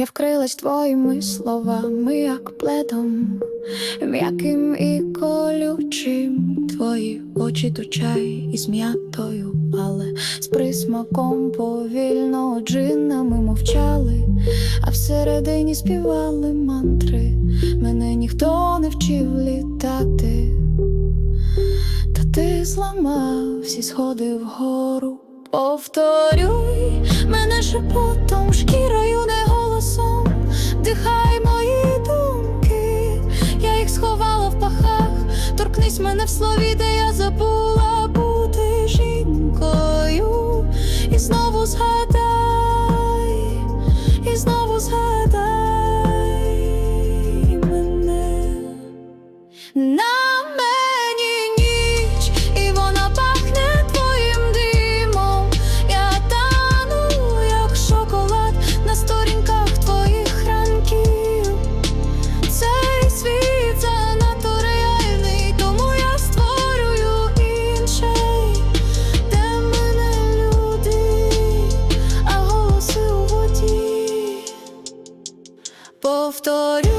Я вкрилась твоїми словами, як пледом, м'яким і колючим. Твої очі то чай із м'ятою, але з присмаком повільно джинами мовчали, а всередині співали мантри. Мене ніхто не вчив літати. Та ти зламав всі сходи вгору. Повторюй мене шепотом, шкірою, мене в слові, де я забула Повторю